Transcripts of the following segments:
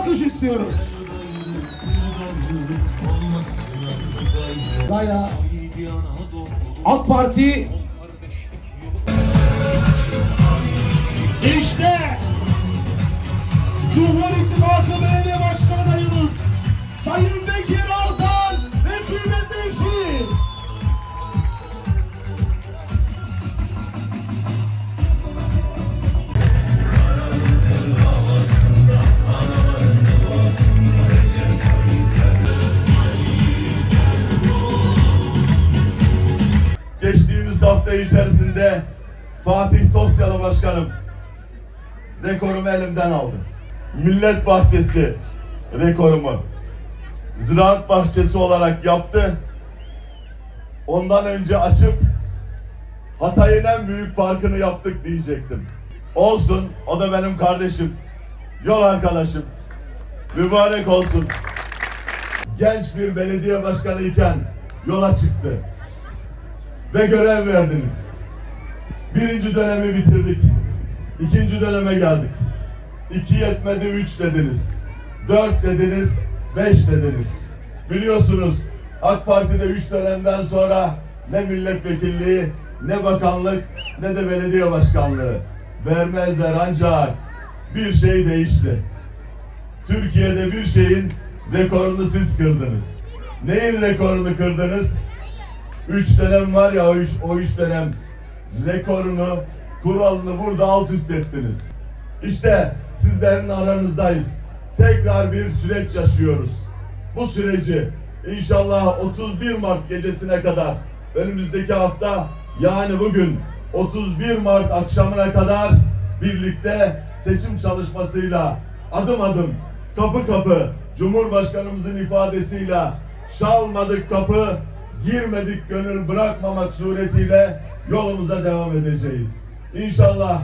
Alkış istiyoruz. Gayra AK Parti işte Cumhur İttifakı Belediye Başkan adayımız Sayın hafta içerisinde Fatih Tosyalı Başkanım rekorumu elimden aldı. Millet Bahçesi rekorumu Ziraat Bahçesi olarak yaptı. Ondan önce açıp Hatay'ın en büyük parkını yaptık diyecektim. Olsun, o da benim kardeşim, yol arkadaşım. Mübarek olsun. Genç bir belediye başkanı iken yola çıktı ve görev verdiniz. Birinci dönemi bitirdik. İkinci döneme geldik. İki yetmedi üç dediniz. Dört dediniz, beş dediniz. Biliyorsunuz AK Parti'de üç dönemden sonra ne milletvekilliği, ne bakanlık, ne de belediye başkanlığı vermezler ancak bir şey değişti. Türkiye'de bir şeyin rekorunu siz kırdınız. Neyin rekorunu kırdınız? Üç dönem var ya o üç, dönem rekorunu, kuralını burada alt üst ettiniz. İşte sizlerin aranızdayız. Tekrar bir süreç yaşıyoruz. Bu süreci inşallah 31 Mart gecesine kadar önümüzdeki hafta yani bugün 31 Mart akşamına kadar birlikte seçim çalışmasıyla adım adım kapı kapı Cumhurbaşkanımızın ifadesiyle çalmadık kapı girmedik gönül bırakmamak suretiyle yolumuza devam edeceğiz. İnşallah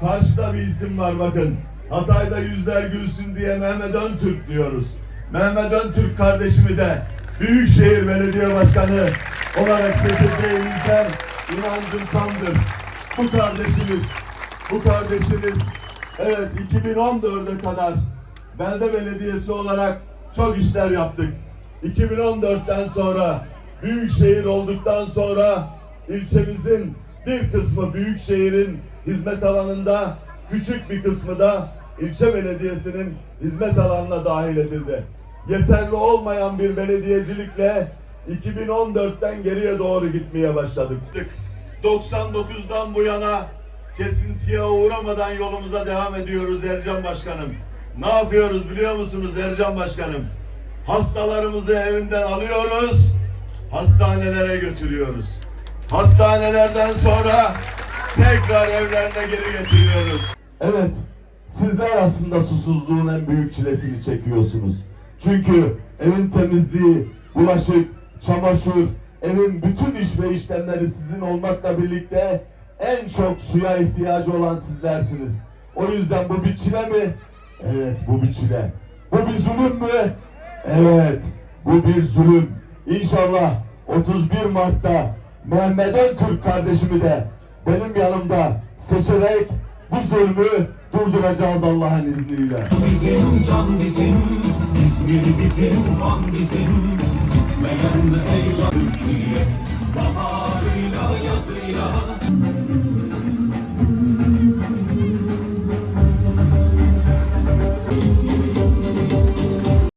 karşıda bir isim var bakın. Hatay'da yüzler gülsün diye Mehmet Öntürk diyoruz. Mehmet Öntürk kardeşimi de Büyükşehir Belediye Başkanı olarak seçeceğimizden inancım tamdır. Bu kardeşimiz, bu kardeşimiz evet 2014'e kadar belde belediyesi olarak çok işler yaptık. 2014'ten sonra büyükşehir olduktan sonra ilçemizin bir kısmı büyükşehirin hizmet alanında, küçük bir kısmı da ilçe belediyesinin hizmet alanına dahil edildi. Yeterli olmayan bir belediyecilikle 2014'ten geriye doğru gitmeye başladık. 99'dan bu yana kesintiye uğramadan yolumuza devam ediyoruz Ercan Başkanım. Ne yapıyoruz biliyor musunuz Ercan Başkanım? Hastalarımızı evinden alıyoruz, hastanelere götürüyoruz. Hastanelerden sonra tekrar evlerine geri getiriyoruz. Evet, sizler aslında susuzluğun en büyük çilesini çekiyorsunuz. Çünkü evin temizliği, bulaşık, çamaşır, evin bütün iş ve işlemleri sizin olmakla birlikte en çok suya ihtiyacı olan sizlersiniz. O yüzden bu bir çile mi? Evet, bu bir çile. Bu bir zulüm mü? Evet, bu bir zulüm. İnşallah 31 Mart'ta Mehmet Öntürk kardeşimi de benim yanımda seçerek bu zulmü durduracağız Allah'ın izniyle. Bizim can bizim, İzmir bizim, Van bizim Gitmeyen heyecan Türkiye Baharıyla yazıyla